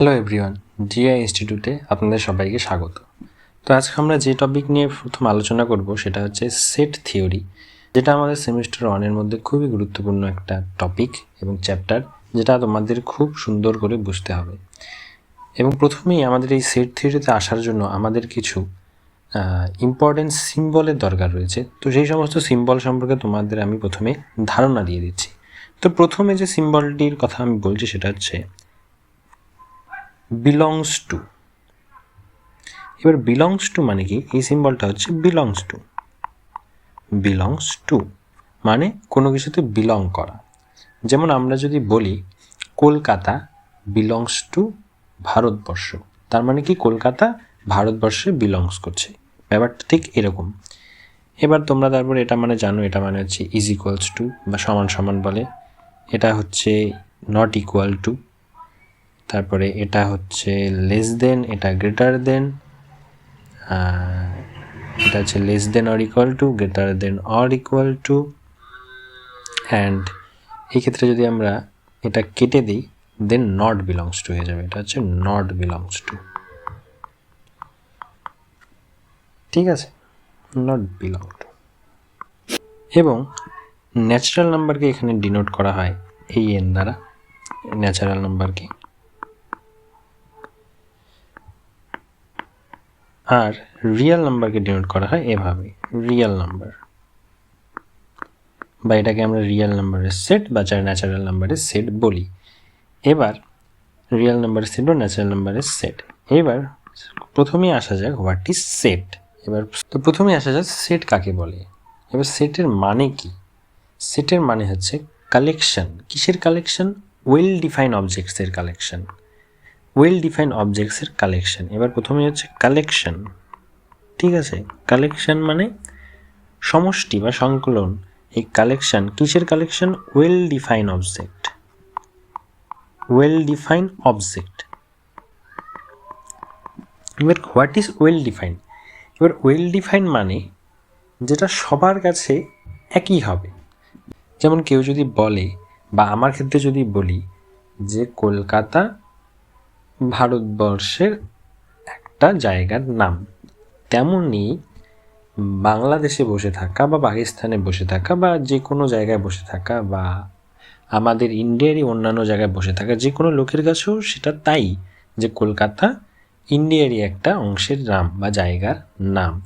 Hello everyone GI ইনস্টিটিউটে আপনাদের সবাইকে স্বাগত। তো আজকে আমরা যে টপিক নিয়ে প্রথম আলোচনা করব সেটা হচ্ছে সেট থিওরি যেটা আমাদের সেমিস্টার ওয়ানের মধ্যে খুবই গুরুত্বপূর্ণ একটা টপিক এবং চ্যাপ্টার যেটা তোমাদের খুব সুন্দর করে বুঝতে হবে। এবং প্রথমেই আমাদের এই সেট থিওরিতে আসার জন্য আমাদের কিছু ইম্পর্টেন্ট সিম্বলের দরকার রয়েছে। তো সেই সমস্ত সিম্বল সম্পর্কে তোমাদের আমি প্রথমে ধারণা দিয়ে দিচ্ছি। তো প্রথমে যে সিম্বলটির কথা আমি বলছি সেটা হচ্ছে বিলংস টু এবার বিলংস টু মানে কি? এই সিম্বলটা হচ্ছে বিলংস টু বিলংস টু মানে কোনো কিছুতে বিলং করা। যেমন আমরা যদি বলি, কলকাতা বিলংস টু ভারতবর্ষ। তার মানে কি? কলকাতা ভারতবর্ষে বিলংস করছে। ব্যাপারটা ঠিক এরকম। এবার তোমরা তারপর এটা মানে জানো, এটা মানে হচ্ছে ইজ ইকুয়ালস টু বা সমান সমান বলে। এটা হচ্ছে নট ইকুয়াল টু তারপরে এটা হচ্ছে লেস দেন এটা গ্রেটার দেন এটা হচ্ছে less than or equal to greater than or equal to and এই ক্ষেত্রে যদি আমরা এটা কেটে দিই দেন নট বিলংস টু হয়ে যাবে। এটা হচ্ছে নট বিলংস টু ঠিক আছে? নট বিলং টু এবং ন্যাচারাল নাম্বারকে এখানে ডিনোট করা হয়, এই এন দ্বারা ন্যাচারাল নাম্বারকে আর রিয়েল নাম্বারকে ডিনোট করা হয় এভাবে রিয়েল নাম্বার বা এটাকে আমরা রিয়েল নাম্বারের সেট বা যার ন্যাচারাল নাম্বারের সেট বলি। এবার রিয়েল নাম্বারের সেট বা ন্যাচারাল নাম্বারের সেট এবার প্রথমেই আসা যাক হোয়াট ইজ সেট এবার তো প্রথমেই আসা যাক সেট কাকে বলে। এবার সেটের মানে কি? সেটের মানে হচ্ছে কালেকশন কিসের কালেকশন ওয়েল ডিফাইন অবজেক্টসের কালেকশন ওয়েল ডিফাইন অবজেক্টসের কালেকশন এবার প্রথমে হচ্ছে কালেকশন ঠিক আছে? কালেকশন মানে সমষ্টি বা সংকলন। এই কালেকশন কিসের collection well define object well define object এবার হোয়াট ইজ ওয়েল ডিফাইন এবার ওয়েল ডিফাইন মানে যেটা সবার কাছে একই হবে। যেমন কেউ যদি বলে বা আমার ক্ষেত্রে যদি বলি যে কলকাতা ভারতবর্ষের একটা জায়গার নাম। তেমনই বাংলাদেশে বসে থাকা বা পাকিস্তানে বসে থাকা বা যে কোনো জায়গায় বসে থাকা বা আমাদের ইন্ডিয়ারই অন্যান্য জায়গায় বসে থাকা যে কোনো লোকের কাছেও সেটা তাই যে কলকাতা ইন্ডিয়ারই একটা অংশের নাম বা জায়গার নাম।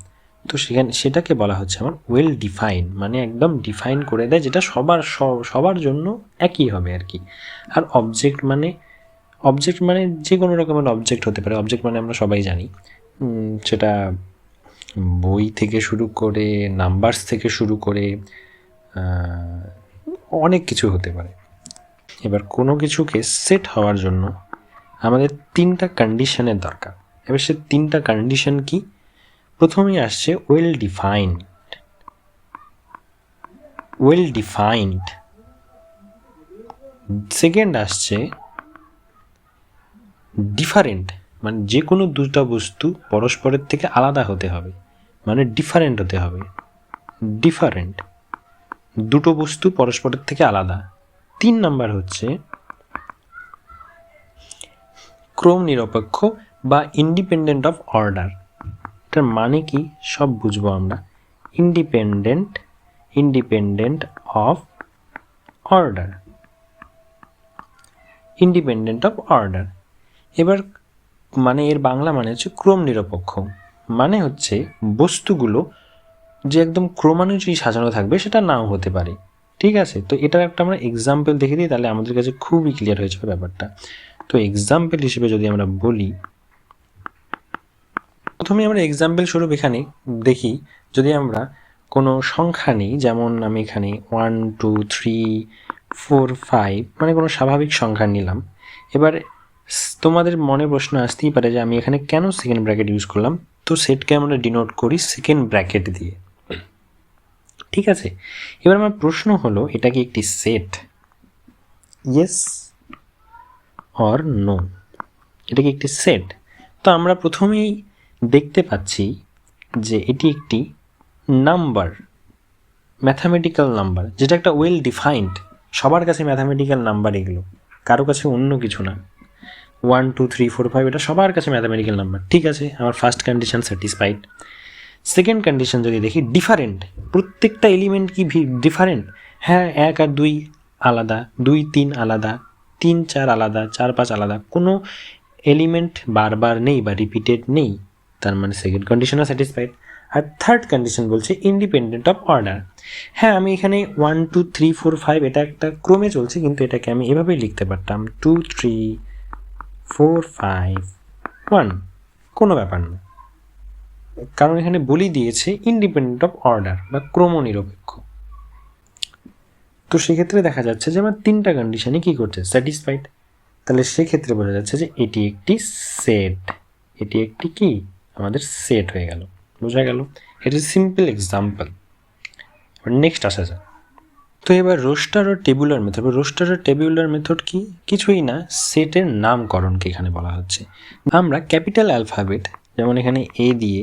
তো সেখানে সেটাকে বলা হচ্ছে আমার ওয়েল ডিফাইন মানে একদম ডিফাইন করে দেয় যেটা সবার সবার জন্য একই হবে আর কি। আর অবজেক্ট মানে অবজেক্ট মানে যে কোনো রকমের অবজেক্ট হতে পারে। অবজেক্ট মানে আমরা সবাই জানি। সেটা বই থেকে শুরু করে নাম্বারস থেকে শুরু করে অনেক কিছু হতে পারে। এবার কোনো কিছুকে সেট হওয়ার জন্য আমাদের তিনটা কন্ডিশনের দরকার। এবার সে তিনটা কন্ডিশন কি? প্রথমেই আসছে well defined well defined second আসছে ডিফারেন্ট মানে যে কোনো দুটা বস্তু পরস্পরের থেকে আলাদা হতে হবে মানে ডিফারেন্ট হতে হবে ডিফারেন্ট দুটো বস্তু পরস্পরের থেকে আলাদা। তিন নাম্বার হচ্ছে ক্রম নিরপেক্ষ বা ইন্ডিপেন্ডেন্ট অফ অর্ডার এটার মানে কি? সব বুঝব আমরা। Independent independent of order independent of order এবার মানে এর বাংলা মানে হচ্ছে ক্রম নিরপেক্ষ। মানে হচ্ছে বস্তুগুলো যে একদম ক্রমানুযায়ী সাজানো থাকবে সেটা নাও হতে পারে। ঠিক আছে? তো এটার একটা আমরা এক্সাম্পল দেখে দিই, তাহলে আমাদের কাছে খুবই ক্লিয়ার হয়ে যাবে ব্যাপারটা। তো এক্সাম্পল হিসেবে যদি আমরা বলি, প্রথমে আমরা এক্সাম্পল স্বরূপ এখানে দেখি, যদি আমরা কোনো সংখ্যা নিই, যেমন আমি এখানে one two three four five মানে কোনো স্বাভাবিক সংখ্যা নিলাম। এবার তোমাদের মনে প্রশ্ন আসতেই পারে যে আমি এখানে কেন সেকেন্ড ব্র্যাকেট ইউজ করলাম? তো সেটকে আমরা ডিনোট করি সেকেন্ড ব্র্যাকেট দিয়ে। ঠিক আছে? এবার আমার প্রশ্ন হলো, এটা কি একটি সেট ইয়েস অর নো এটা কি একটি সেট তো আমরা প্রথমেই দেখতে পাচ্ছি যে এটি একটি নাম্বার ম্যাথামেটিক্যাল নাম্বার যেটা একটা ওয়েল ডিফাইন্ড সবার কাছে ম্যাথামেটিক্যাল নাম্বার এগুলো, কারও কাছে অন্য কিছু না। One two three four five এটা সবার কাছে ম্যাথামেটিক্যাল নাম্বার ঠিক আছে, আমার first condition satisfied second condition যদি দেখি ডিফারেন্ট প্রত্যেকটা এলিমেন্ট কি ডিফারেন্ট হ্যাঁ এক আর দুই আলাদা, দুই, তিন আলাদা, তিন, চার আলাদা, চার, পাঁচ আলাদা। কোনো এলিমেন্ট বারবার নেই বা রিপিটেড নেই। তার মানে সেকেন্ড কন্ডিশনও স্যাটিসফাইড আর থার্ড কন্ডিশন বলছে ইন্ডিপেন্ডেন্ট অফ অর্ডার হ্যাঁ আমি এখানে one two three four five এটা একটা ক্রমে চলছে, কিন্তু এটাকে আমি এভাবেই লিখতে পারতাম। Two three four, five, one. কোনো ব্যাপার না। কারণ এখানে বলি দিয়েছে ইন্ডিপেন্ডেন্ট অফ অর্ডার বা ক্রমনিরপেক্ষ। তো সেক্ষেত্রে দেখা যাচ্ছে যে আমার তিনটা কন্ডিশনে কী করছে? স্যাটিসফাইড তাহলে সেক্ষেত্রে বোঝা যাচ্ছে যে এটি একটি সেট এটি একটি কি? আমাদের সেট হয়ে গেল। বোঝা গেল। এটি সিম্পল এক্সাম্পল নেক্সট আসা যাক। তো এবার রোস্টার ও টেবুলার মেথড রোস্টার ও টেবুলার মেথড কি? কিছুই না সেটের নামকরণকে এখানে বলা হচ্ছে। আমরা ক্যাপিটাল অ্যালফাবেট, যেমন এখানে এ দিয়ে,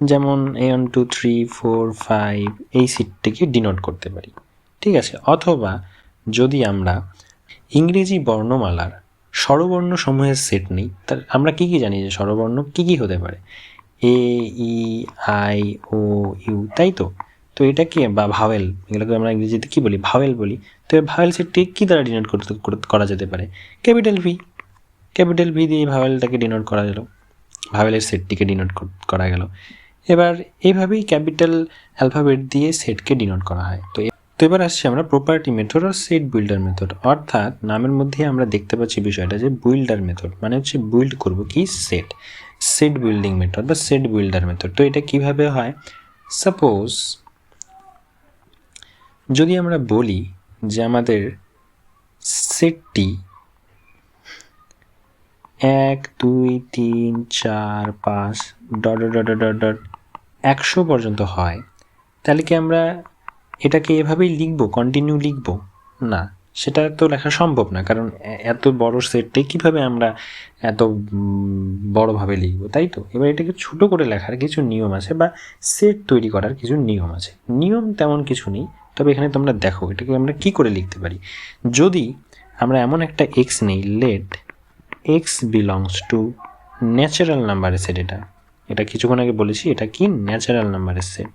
যেমন A one two three four five এই সিটটিকে ডিনোট করতে পারি। ঠিক আছে? অথবা যদি আমরা ইংরেজি বর্ণমালার স্বরবর্ণ সমূহের সেট নেই, তার আমরা কি কি জানি যে স্বরবর্ণ কি কি হতে পারে? এ ই আই ও ইউ তাই তো? তো এটা কি? বা ভাওয়েল এগুলোকে আমরা ইংরেজিতে কী বলি? ভাওয়েল বলি। তো এই ভাওয়েল সেটটি কী দ্বারা ডিনোট করতে করা যেতে পারে? ক্যাপিটাল ভি ক্যাপিটাল ভি দিয়ে ভাওয়েলটাকে ডিনোট করা গেল। ভাওয়েলের সেটটিকে ডিনোট করা গেল। এবার এইভাবেই ক্যাপিটাল অ্যালফাবেট দিয়ে সেটকে ডিনোট করা হয়। তো তো এবার আসছি আমরা প্রপার্টি মেথড আর সেট বিল্ডার মেথড অর্থাৎ নামের মধ্যে আমরা দেখতে পাচ্ছি বিষয়টা যে বিল্ডার মেথড মানে হচ্ছে বিল্ড করব কি? সেট সেট বিল্ডিং মেথড বা সেট বিল্ডার মেথড তো এটা কীভাবে হয়? সাপোজ যদি আমরা বলি যে আমাদের সেটটি এক, দুই, তিন, চার, পাঁচ ডট ডট ডট ডট একশো পর্যন্ত হয়, তাহলে কি আমরা এটাকে এভাবেই লিখব কন্টিনিউ লিখব? না, সেটা তো লেখা সম্ভব না, কারণ এত বড় সেটটা কীভাবে আমরা এত বড়ভাবে লিখব, তাই তো? এবার এটাকে ছোট করে লেখার কিছু নিয়ম আছে বা সেট তৈরি করার কিছু নিয়ম আছে। নিয়ম তেমন কিছু নেই তবে এখানে তোমরা দেখো, এটাকে আমরা কি করে লিখতে পারি? যদি আমরা এমন একটা এক্স নেই let X belongs to natural নাম্বারের সেট এটা। এটা কিছুক্ষণ আগে বলেছি, এটা কি? ন্যাচারাল নাম্বারের সেট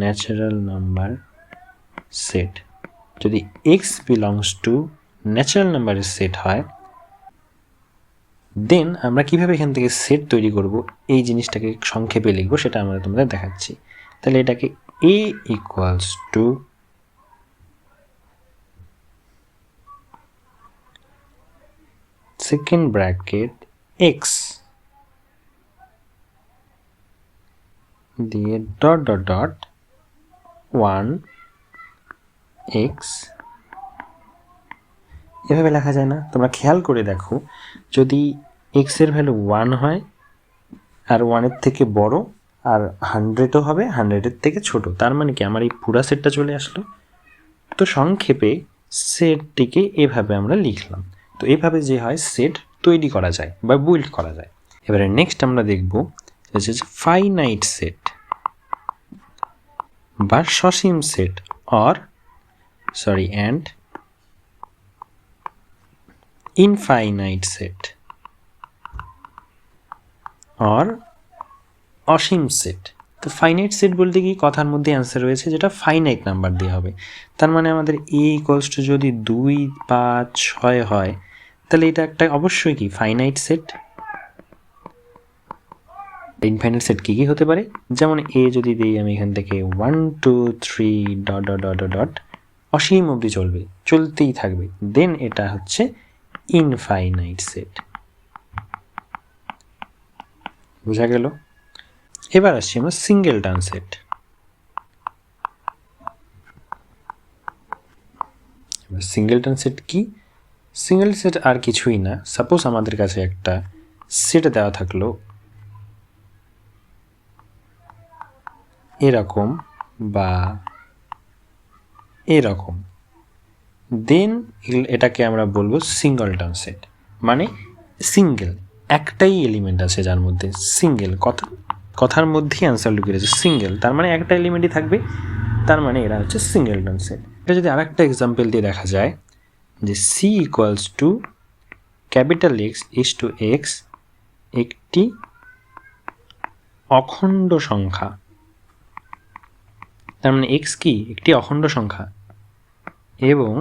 ন্যাচারাল নাম্বার সেট যদি এক্স বিলংস টু ন্যাচারাল নাম্বারের সেট হয় দেন আমরা কীভাবে এখান থেকে সেট তৈরি করব? এই জিনিসটাকে সংক্ষেপে লিখব, সেটা আমরা তোমাদের দেখাচ্ছি। তাহলে এটাকে A equals to second bracket X দিয়ে dot dot dot one X এভাবে লেখা যায় না। তোমরা খেয়াল করে দেখো, যদি এক্সের ভ্যালু ওয়ান হয়, আর ওয়ানের থেকে বড় আর হান্ড্রেডও হবে হান্ড্রেডের থেকে ছোট। তার মানে কি আমার এই পুরা সেটটা চলে আসলো? তো সংক্ষেপে সেটটিকে এভাবে আমরা লিখলাম। তো এভাবে যে হয় সেট তৈরি করা যায় বা বিল্ড করা যায়। এবারে নেক্সট আমরা দেখব ফাইনাইট সেট বা সসীম set or sorry and infinite set or Asim set তো ফাইনাইট সেট বলতে কি? কথার মধ্যে অ্যান্সার রয়েছে, যেটা ফাইনাইট নাম্বার দিয়ে হবে। তার মানে আমাদের এ ইকোয়ালস টু যদি দুই পাঁচ ছয় হয়, তাহলে এটা একটা অবশ্যই কি? ফাইনাইট সেট ইনফাইনাইট সেট কী কী হতে পারে? যেমন এ যদি দিই আমি এখান থেকে one two three dot dot dot dot অসীম অবধি চলবে, চলতেই থাকবে। দেন এটা হচ্ছে ইনফাইনাইট সেট বোঝা গেল? এবার আসছি আমরা single turn set single turn set কি? সিঙ্গেল সেট আর কিছুই না। সাপোজ আমাদের কাছে একটা সেট দেওয়া থাকল। এরকম বা এরকম। দেন এটাকে আমরা বলব সিঙ্গল টার্ন সেট মানে সিঙ্গেল একটাই এলিমেন্ট আছে যার মধ্যে সিঙ্গেল কথা কথার মধ্যেই অ্যান্সার লুকিয়ে রয়েছে সিঙ্গেল তার মানে একটা এলিমেন্টই থাকবে, তার মানে এরা হচ্ছে সিঙ্গেল টার্ন সেট এটা যদি আরেকটা এক্সাম্পল দিয়ে দেখা যায়, যে C equals to capital X is two X একটি অখণ্ড সংখ্যা। তার মানে এক্স কি? একটি অখণ্ড সংখ্যা। এবং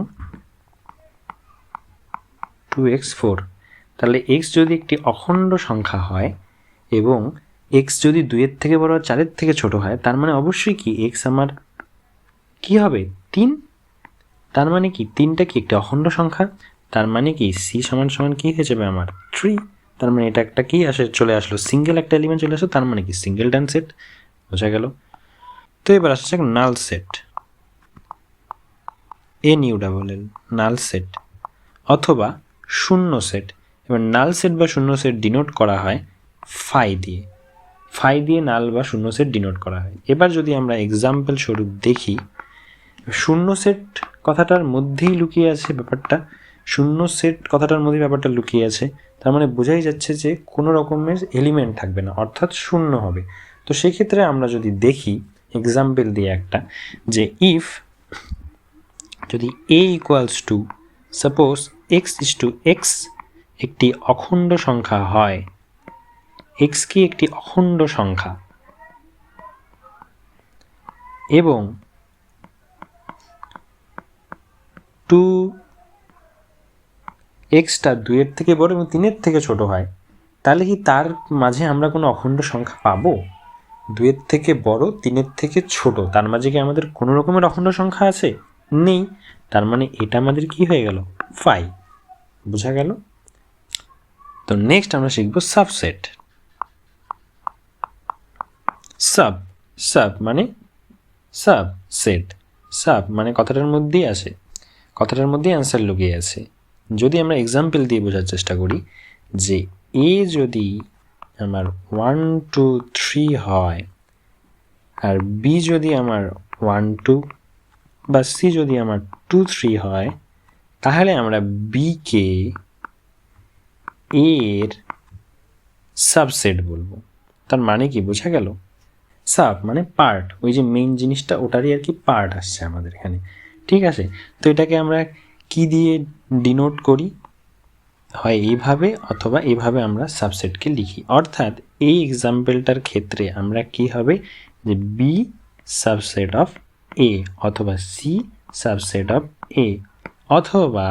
টু এক্স ফোর তাহলে এক্স যদি একটি অখণ্ড সংখ্যা হয়, এবং এক্স যদি দুইয়ের থেকে বড় চারের থেকে ছোট হয়, তার মানে অবশ্যই কি এক্স আমার কি হবে? তিন? তার মানে কি তিনটা কি একটা অখণ্ড সংখ্যা? তার মানে কি সি সমান সমান কী হয়ে যাবে আমার থ্রি তার মানে এটা একটা কি আসে, চলে আসলো সিঙ্গেল একটা এলিমেন্ট চলে আসলো, তার মানে কি সিঙ্গেল ডান সেট বোঝা গেল? তো এবার আসা যাক null set N U double L null set অথবা শূন্য সেট এবার নাল সেট বা শূন্য সেট ডিনোট করা হয় ফাই দিয়ে। ফাই দিয়ে নাল বা শূন্য সেট ডিনোট করা হয়। এবার যদি আমরা এক্সাম্পল স্বরূপ দেখি, শূন্য সেট কথাটার মধ্যেই লুকিয়ে আছে ব্যাপারটা। শূন্য সেট কথাটার মধ্যেই ব্যাপারটা লুকিয়ে আছে, তার মানে বোঝাই যাচ্ছে যে কোনো রকমের এলিমেন্ট থাকবে না, অর্থাৎ শূন্য হবে। তো সেক্ষেত্রে আমরা যদি দেখি এক্সাম্পল দিয়ে একটা, যে ইফ যদি A equals to suppose X is two X একটি অখণ্ড সংখ্যা হয় এক্স কি একটি অখণ্ড সংখ্যা? এবং টু এক্সটা দুইয়ের থেকে বড় এবং তিনের থেকে ছোট হয়। তাহলে কি তার মাঝে আমরা কোনো অখণ্ড সংখ্যা পাবো? দুইয়ের থেকে বড়, তিনের থেকে ছোট, তার মাঝে কি আমাদের কোনো রকমের অখণ্ড সংখ্যা আছে? নেই। তার মানে এটা আমাদের কি হয়ে গেল? ফাই। বোঝা গেল? তো নেক্সট আমরা শিখব সাবসেট সাব সাব মানে সাব, সেট। সাব মানে কথাটার মধ্যেই আছে। কথাটার মধ্যেই অ্যান্সার লুকিয়ে আছে। যদি আমরা এক্সাম্পল দিয়ে বোঝার চেষ্টা করি যে এ যদি আমার ওয়ান টু থ্রি হয় আর বি যদি আমার ওয়ান টু বা সি যদি আমার টু থ্রি হয়, তাহলে আমরা বিকে এর সাবসেট বলব। তার মানে কি? বোঝা গেল? সাব মানে পার্ট ওই যে মেইন জিনিসটা ওটারই আর কি পার্ট আসছে আমাদের এখানে। ঠিক আছে? তো এটাকে আমরা কি দিয়ে ডিনোট করি? হয় এইভাবে অথবা এইভাবে আমরা সাবসেটকে লিখি। অর্থাৎ এই এক্সাম্পলটার ক্ষেত্রে আমরা কি হবে? যে বি সাবসেট অফ এ অথবা সি সাবসেট অফ এ অথবা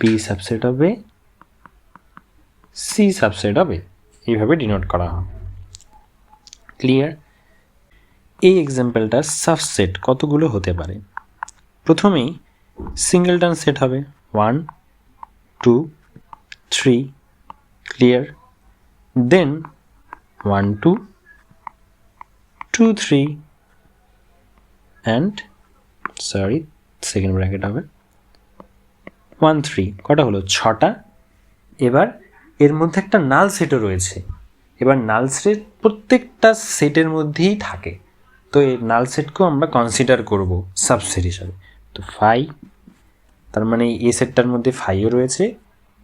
B subset of A C subset of A এইভাবে ডিনোট করা হয়। ক্লিয়ার এই এক্সাম্পলটার সাবসেট কতগুলো হতে পারে? প্রথমেই সিঙ্গেলটন সেট হবে। One two three clear then one two two three and sorry second bracket হবে। ওয়ান থ্রি কটা হলো? ছটা। এবার এর মধ্যে একটা নাল সেটও রয়েছে। এবার নাল সেট প্রত্যেকটা সেটের মধ্যেই থাকে। তো এই নাল সেটকেও আমরা কনসিডার করব সাবসেট হিসাবে। তো ফাই তার মানে এ সেটটার মধ্যে ফাইও রয়েছে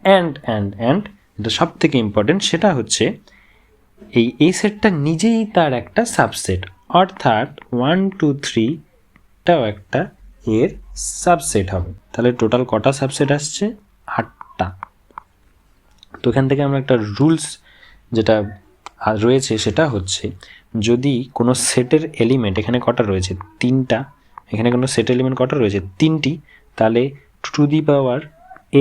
অ্যান্ড অ্যান্ড অ্যান্ড যেটা সব থেকে ইম্পর্টেন্ট সেটা হচ্ছে এই এ সেটটা নিজেই তার একটা সাবসেট অর্থাৎ ওয়ান টু থ্রিটাও একটা এর সাবসেট হবে। তাহলে টোটাল কটা সাবসেট আসছে? আটটা। তো এখান থেকে আমরা একটা রুলস যেটা রয়েছে, সেটা হচ্ছে যদি কোনো সেটের এলিমেন্ট এখানে কটা রয়েছে? তিনটা। এখানে কোনো সেট এলিমেন্ট কটা রয়েছে? তিনটি। তাহলে টু দি পাওয়ার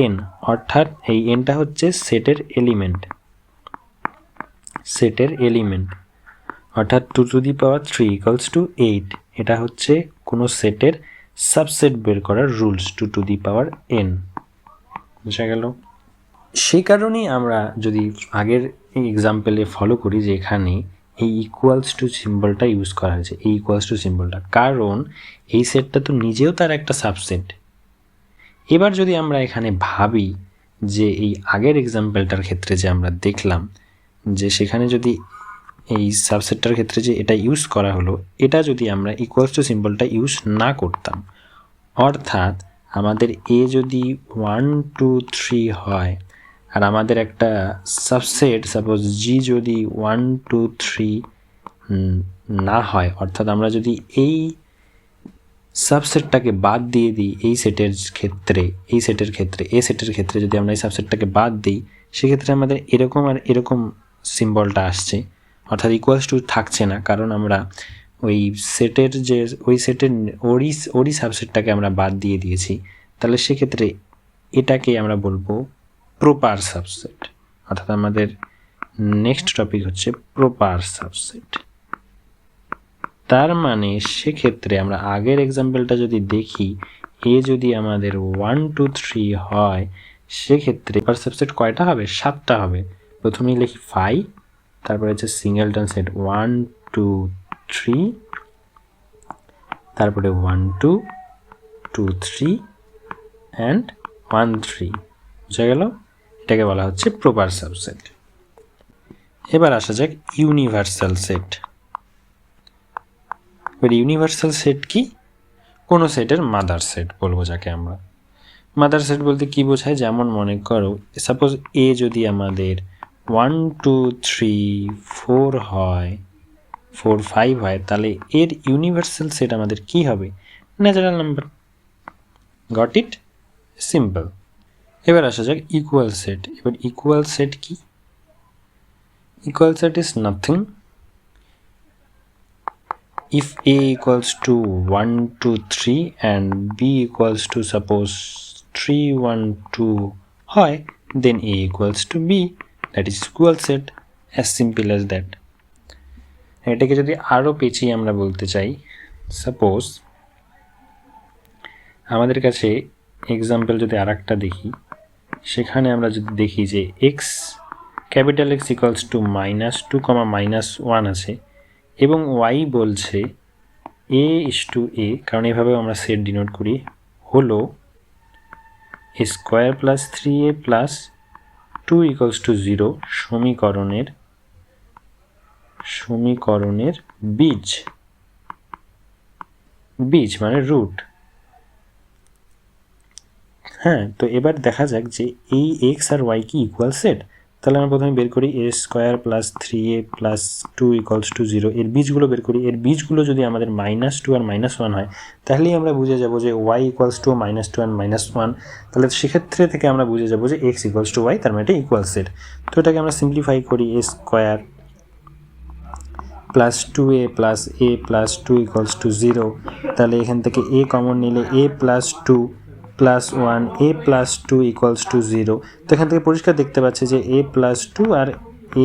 এন অর্থাৎ এই এনটা হচ্ছে সেটের এলিমেন্ট সেটের এলিমেন্ট অর্থাৎ two to the power three equals to eight এটা হচ্ছে কোনো সেটের সাবসেট বের করার rules two to the power N বোঝা গেল? সেই কারণেই আমরা যদি আগের এক্সাম্পলে ফলো করি যে এখানে এই ইকুয়ালস টু সিম্বলটা ইউজ করা হয়েছে, এই ইকুয়ালস টু সিম্বলটা কারণ এই সেটটা তো নিজেও তার একটা সাবসেট এবার যদি আমরা এখানে ভাবি যে এই আগের এক্সাম্পলটার ক্ষেত্রে যে আমরা দেখলাম, যে সেখানে যদি এই সাবসেটটার ক্ষেত্রে যে এটা ইউজ করা হলো, এটা যদি আমরা ইকুয়ালস টু সিম্বলটা ইউজ না করতাম, অর্থাৎ আমাদের এ যদি ওয়ান টু থ্রি হয় আর আমাদের একটা সাবসেট সাপোজ জি যদি ওয়ান টু থ্রি না হয়, অর্থাৎ আমরা যদি এই সাবসেটটাকে বাদ দিয়ে দিই এই সেটের ক্ষেত্রে, এই সেটের ক্ষেত্রে, এ সেটের ক্ষেত্রে যদি আমরা এই সাবসেটটাকে বাদ দিই, সেক্ষেত্রে আমাদের এরকম আর এরকম সিম্বলটা আসছে। অর্থাৎ ইকুয়ালস টু থাকছে না, কারণ আমরা ওই সেটের যে, ওই সেটের ওরই ওরই সাবসেটটাকে আমরা বাদ দিয়ে দিয়েছি। তাহলে সেক্ষেত্রে এটাকে আমরা বলব প্রপার সাবসেট অর্থাৎ আমাদের নেক্সট টপিক হচ্ছে প্রপার সাবসেট তার মানে সেক্ষেত্রে আমরা আগের এক্সাম্পলটা যদি দেখি, এ যদি আমাদের ওয়ান টু থ্রি হয়, সেক্ষেত্রে পার সাবসেট কয়টা হবে? সাতটা হবে। প্রথমেই লিখি ফাইভ তারপরে হচ্ছে singleton set one two three তারপরে one two two three and one three বুঝা গেল? এটাকে বলা হচ্ছে প্রপার সাবসেট। এবার আসা যাক ইউনিভার্সাল সেট। এবার ইউনিভার্সাল সেট কি? কোনো সেটের মাদার সেট বলব যাকে আমরা। মাদার সেট বলতে কি বোঝায়? যেমন মনে করো সাপোজ এ যদি আমাদের ওয়ান টু থ্রি ফোর হয় ফোর ফাইভ হয়, তাহলে এর ইউনিভার্সাল সেট আমাদের কি হবে? Natural number got it simple এবার আসা যাক ইকুয়াল সেট এবার ইকুয়াল সেট কি? Equal set is nothing if a equals to 1 2 3 and b equals to suppose 3 1 2 হয়, then a equals to b that is equal set, as simple as that এটাকে যদি আরও পেঁচিয়ে আমরা বলতে চাই সাপোজ আমাদের কাছে এক্সাম্পল যদি আর একটা দেখি। সেখানে আমরা যদি দেখি যে X capital X equals to minus two comma minus one আছে, এবং ওয়াই বলছে এ ইস টু এ কারণ এভাবে আমরা সেট ডিনোট করি, হলো A square plus three A plus two equals to zero সমীকরণের সমীকরণের বীজ। বীজ মানে রুট হ্যাঁ তো এবার দেখা যাক যে এই এক্স আর ওয়াই কি ইকুয়াল সেট তাহলে আমরা প্রথমে বের করি A square plus three A plus two equals to zero এর বীজগুলো বের করি। এর বীজগুলো যদি আমাদের মাইনাস টু আর মাইনাস ওয়ান হয়, তাহলেই আমরা বুঝে যাব যে Y equals to minus two and minus one তাহলে সেক্ষেত্রে থেকে আমরা বুঝে যাব যে এক্স ইকুয়ালস টু ওয়াই তার মানে এটা ইকুয়াল সেট তো এটাকে আমরা সিম্পলিফাই করি A square plus two A plus A plus two equals to zero তাহলে এখান থেকে এ কমন নিলে A plus two plus one A plus two equals to zero তো এখান থেকে পরিষ্কার দেখতে পাচ্ছে যে A plus two R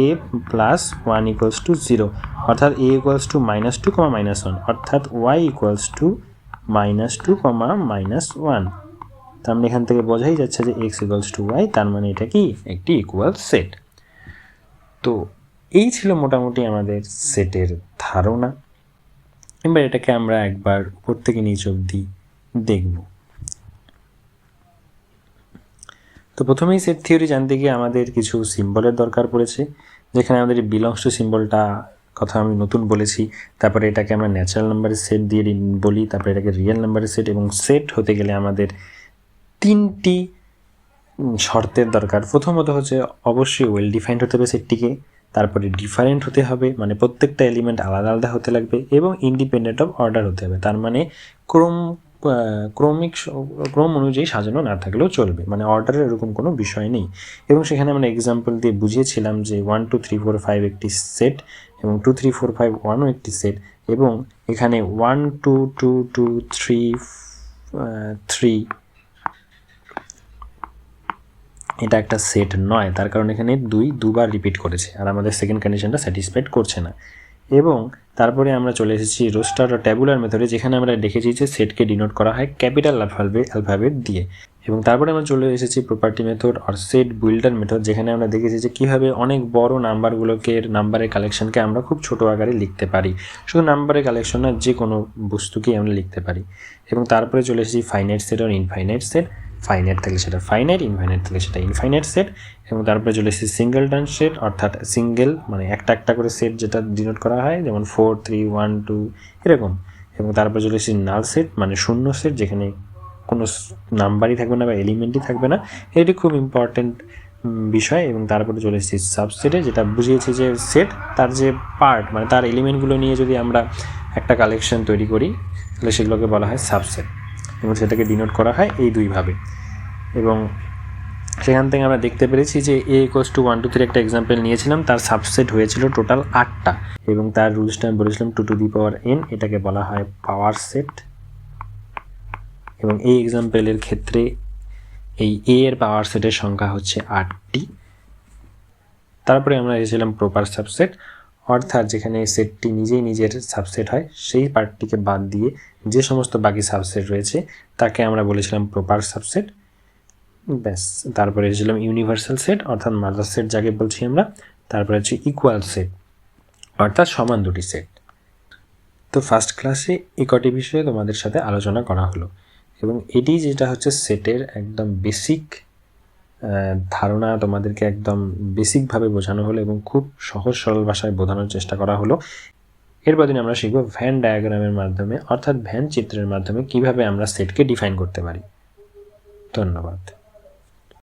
A plus one equals to zero অর্থাৎ A equals to minus two comma minus one অর্থাৎ Y equals to minus two comma minus one তার মানে এখান থেকে বোঝাই যাচ্ছে যে এক্স ইকুয়ালস টু ওয়াই তার মানে এটা কি? একটি ইকুয়াল সেট তো এই ছিল মোটামুটি আমাদের সেটের ধারণা। এবার এটাকে আমরা একবার উপর থেকে নিচ অবধি দেখব। তো প্রথমেই সেট থিওরি জানতে গিয়ে আমাদের কিছু সিম্বলের দরকার পড়েছে, যেখানে আমাদের বিলংস টু সিম্বলটা কথা আমি নতুন বলেছি, তারপরে এটাকে আমরা ন্যাচারাল নাম্বারের সেট দিয়ে বলি, তারপরে এটাকে রিয়েল নাম্বারের সেট এবং সেট হতে গেলে আমাদের তিনটি শর্তের দরকার। প্রথমত হচ্ছে অবশ্যই ওয়েল ডিফাইন্ড হতে হবে সেটটিকে তারপরে ডিফারেন্ট হতে হবে মানে প্রত্যেকটা এলিমেন্ট আলাদা আলাদা হতে লাগবে এবং ইন্ডিপেন্ডেন্ট অফ অর্ডার হতে হবে। তার মানে ক্রম ক্রমিক ক্রম অনুযায়ী সাজানো না থাকলেও চলবে। মানে অর্ডারের এরকম কোনো বিষয় নেই। এবং সেখানে আমরা এক্সাম্পল দিয়ে বুঝিয়েছিলাম যে one two three four five একটি সেট এবং টু থ্রি ফোর ফাইভ ওয়ানও একটি সেট এবং এখানে one two two two three three এটা একটা সেট নয়। তার কারণ এখানে দুই, দুবার রিপিট করেছে। আর আমাদের সেকেন্ড কন্ডিশনটা স্যাটিসফাইড করছে না। এবং তারপরে আমরা চলে এসেছি রোস্টার ও ট্যাবুলার মেথডে যেখানে আমরা দেখেছি যে সেটকে ডিনোট করা হয় ক্যাপিটাল অ্যালফাবেট অ্যালফাবেট দিয়ে। এবং তারপরে আমরা চলে এসেছি প্রপার্টি মেথড আর সেট বিল্ডার মেথড যেখানে আমরা দেখেছি যে কীভাবে অনেক বড় নাম্বারগুলোকে, নাম্বারের কালেকশনকে আমরা খুব ছোটো আকারে লিখতে পারি। শুধু নাম্বারের কালেকশন না, যে কোনো বস্তুকেই আমরা লিখতে পারি। এবং তারপরে চলে এসেছি ফাইনাইট সেট আর ইনফাইনাইট সেট ফাইনাইট থাকলে সেটা ফাইনাইট ইনফাইনাইট থাকলে সেটা ইনফাইনাইট সেট এবং তারপরে চলে এসেছে সিঙ্গেল টান সেট অর্থাৎ সিঙ্গেল মানে একটা একটা করে সেট যেটা ডিনোট করা হয়, যেমন ফোর থ্রি ওয়ান টু এরকম। এবং তারপরে চলে এসেছে নাল সেট মানে শূন্য সেট যেখানে কোনো নাম্বারই থাকবে না বা এলিমেন্টই থাকবে না। এটি খুব ইম্পর্টেন্ট বিষয় এবং তারপরে চলে এসেছি সাবসেটে যেটা বুঝিয়েছি যে সেট তার যে পার্ট মানে তার এলিমেন্টগুলো নিয়ে যদি আমরা একটা কালেকশন তৈরি করি, তাহলে সেগুলোকে বলা হয় সাবসেট এবং সেটাকে ডিনোট করা হয় এই দুইভাবে। এবং সেখান থেকে আমরা দেখতে পেরেছি যে A equals to one two three একটা এক্সাম্পল নিয়েছিলাম, তার সাবসেট হয়েছিল টোটাল আটটা। এবং তার রুলসটা আমি বলেছিলাম two to the power N এটাকে বলা হয় পাওয়ার সেট এবং এই এক্সাম্পলের ক্ষেত্রে এই এ এর পাওয়ার সেটের সংখ্যা হচ্ছে আটটি। তারপরে আমরা এসেছিলাম প্রপার সাবসেট অর্থাৎ যেখানে সেটটি নিজেই নিজের সাবসেট হয়, সেই পার্টটিকে বাদ দিয়ে যে সমস্ত বাকি সাবসেট রয়েছে, তাকে আমরা বলেছিলাম প্রপার সাবসেট ব্যাস, তারপরে এসেছিলাম ইউনিভার্সাল সেট অর্থাৎ মাদার সেট যাকে বলছি আমরা, তারপরে হচ্ছে ইকুয়াল সেট অর্থাৎ সমান দুটি সেট তো ফার্স্ট ক্লাসে এই কটি বিষয়ে তোমাদের সাথে আলোচনা করা হলো, এবং এটি যেটা হচ্ছে সেটের একদম বেসিক ধারণা তোমাদেরকে একদম বেসিকভাবে বোঝানো হলো এবং খুব সহজ, সরল ভাষায় বোঝানোর চেষ্টা করা হলো। এরপর দিন আমরা শিখব ভ্যান ডায়াগ্রামের মাধ্যমে, অর্থাৎ ভ্যান চিত্রের মাধ্যমে কীভাবে আমরা সেটকে ডিফাইন করতে পারি। ধন্যবাদ।